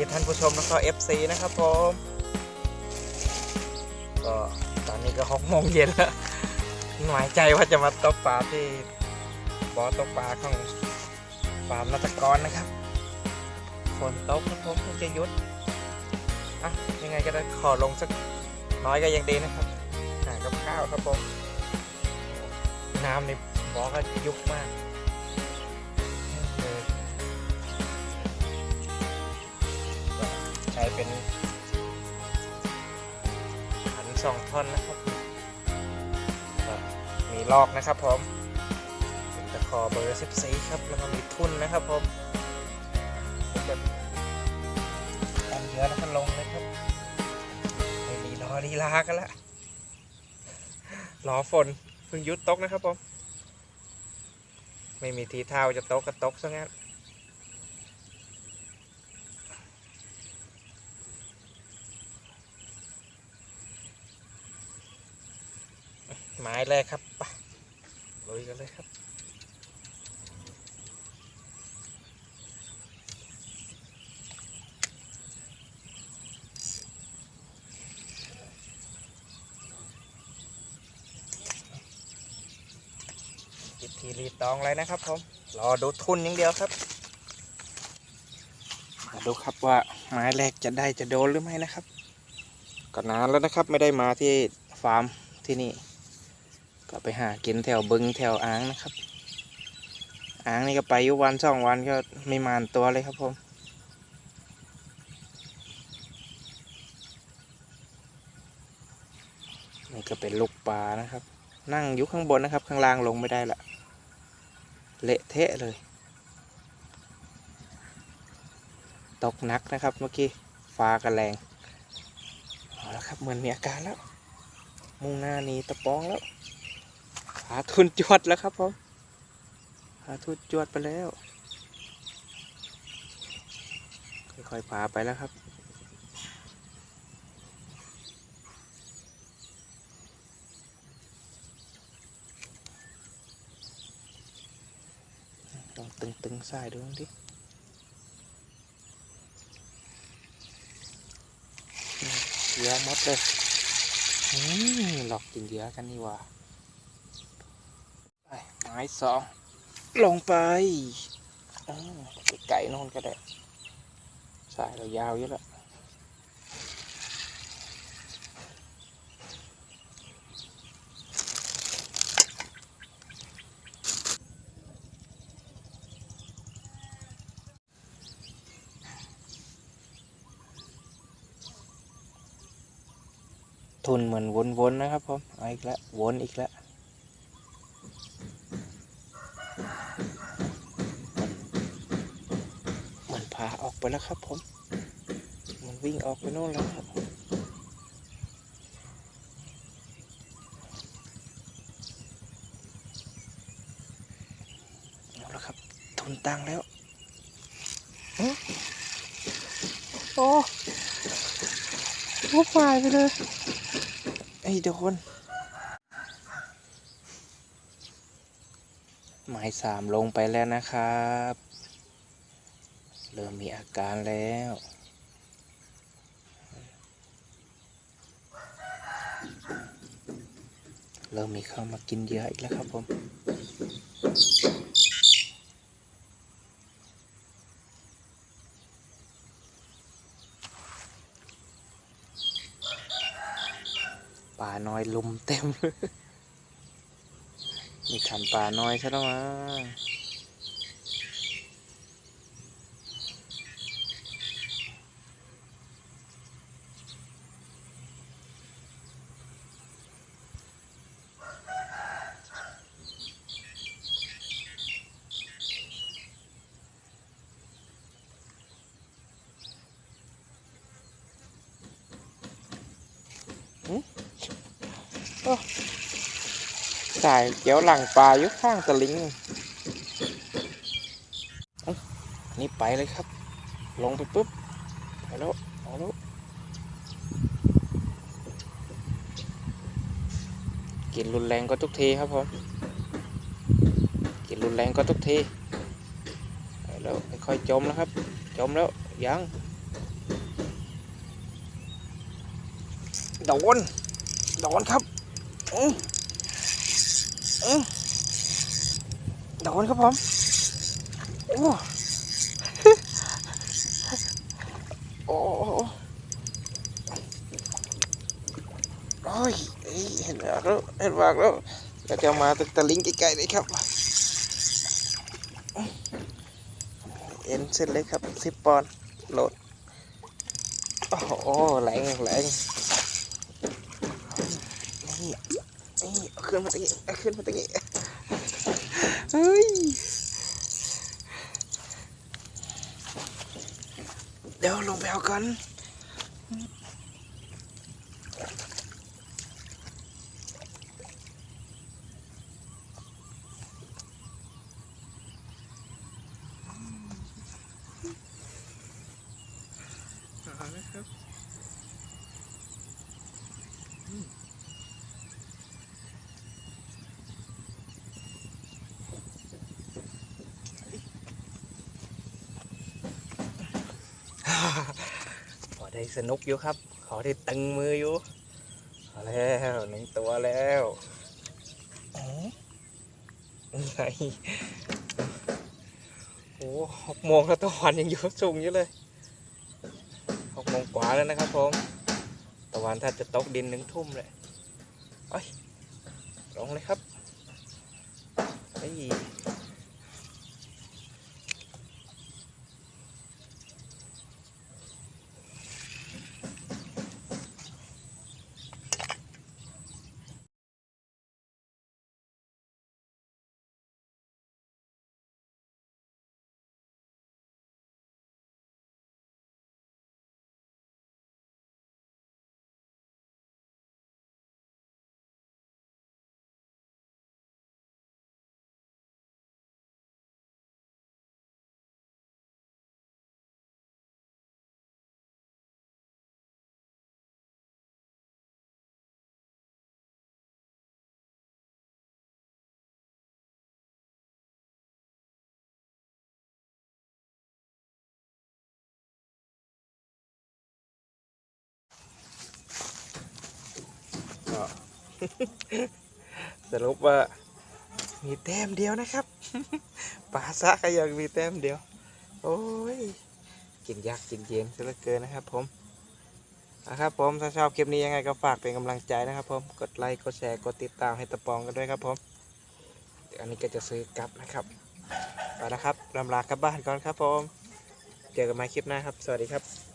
ีท่านผู้ชมแล้วก็ FC นะครับผมก็ตอนนี้ก็หกโมงเย็นแล้วหมายใจว่าจะมาตกปลาที่บ่อตกปลาของฟาร์มนัตกรนะครับฝนตกครับผมคงจะยุดอะยังไงก็ได้ขอลงสักน้อยก็ยังดีนะครับหากับข้าวครับผมน้ำในบ่อก็ยุบมาก เป็นขันสองท่อนนะครับ มีลอกนะครับผมเป็นตะคอเบอร์14ครับ แล้วก็มีทุ่นนะครับผมผมจะตันเยอะแล้วก็ลงเลยครับไม่มีรอลีลากันละรอฝนเพิ่งยุดตกนะครับผมไม่มีทีเท่าว่าจะตกก็ตกซะงั้น หมายแรกครับไปลุยกันเลยครับปิดทีรีตองเลยนะครับผม รอดูทุนอย่างเดียวครับ มาดูครับว่าหมายแรกจะได้จะโดนหรือไม่นะครับก็นานแล้วนะครับไม่ได้มาที่ฟาร์มที่นี่ ก็ไปหากินแถวบึงแถวอ่างนะครับ อ่างนี่ก็ไปอยู่วันสองวันก็ไม่มานตัวเลยครับผมนี่ก็เป็นลูกปลานะครับ นั่งอยู่ข้างบนนะครับ ข้างล่างลงไม่ได้ละเละเทะเลย ตกหนักนะครับเมื่อกี้ฟ้ากันแรงเอาละครับเหมือนมีอาการแล้ว มุ่งหน้านีตะปองแล้วาทุนจวดแล้วครับผมหาทุนจวดไปแล้ว ค่อยๆพาไปแล้วครับลองตึงๆสายดูดิเหลือหมดเลยหลอกกินเยื่อกันนี่ว่า ไปไม้สองลงไปอาวไปไก่โน่นก็ได้สายเรายาวเยอะแล้วทุนเหมือนวนๆนะครับผม เอาอีกแล้ววนอีกแล้วาออกไปแล้วครับผม มันวิ่งออกไปโน่นแล้วครับเอาละครับ ทุนตังแล้วอื้อโอ้โอ้ฝ่ายไปเลยไอ้โดนหมายสามลงไปแล้วนะครับ เริ่มมีอาการแล้ว เริ่มมีเข้ามากินเยื่ออีกแล้วครับผมป่าน้อยลุมเต็มเลยมีขันป่าน้อยใช่ไหมว สายเกี่ยวหลังปลายู่ข้างตะลิงนี่ไปเลยครับ ลงไปปุ๊บไปแล้วไปแล้วกินรุนแรงก็ทุกทีครับผมกินรุนแรงก็ทุกทีไปแล้วค่อยจมแล้วครับ จมแล้วยังโดนโดนครับ โดนครับผมโอ้โอ้โอ้โอ้ยเอ้ยเห็นปากแล้วเห็นปากแล้วเราจะมาตึกตะลิงใกล้ๆเลยครับเอ็นเส้นเล็กครับสิบปอนด์โหลดโอ้โหแรงแรง นี่นี่เอาขึ้นมาตรงนี้ขึ้นมาตรงนี้เฮ้ยเดี๋ยวลงไปเอากัน เอาละครับ พอ ได้สนุกอยู่ครับ ขอได้ตึงมืออยู่เอาแล้วหนึ่งตัวแล้วอ๋อไงโอ้หกโมงแล้วตะวันยังอยู่สูงอยู่เลยหกโมงกว่าแล้วนะครับผมตะวันถ้าจะตกดินหนึ่งทุ่มเลยเอ้ยลงเลยครับไอ้ ก็สรุปว่ามีแต้มเดียวนะครับปลาซะก็ยังมีแต้มเดียว โอ้ยกินยากกินเย็นซะเหลือเกินนะครับ ผมนะครับผมถ้าชอบคลิปนี้ยังไงก็ฝากเป็นกำลังใจนะครับ ผมกดไลค์กดแชร์กดติดตามให้ตะปองกันด้วยครับผมอันนี้ก็จะซื้อกลับนะครับไปนะครับลำลากลับบ้านก่อนครับผม เจอกันใหม่คลิปหน้าครับ สวัสดีครับ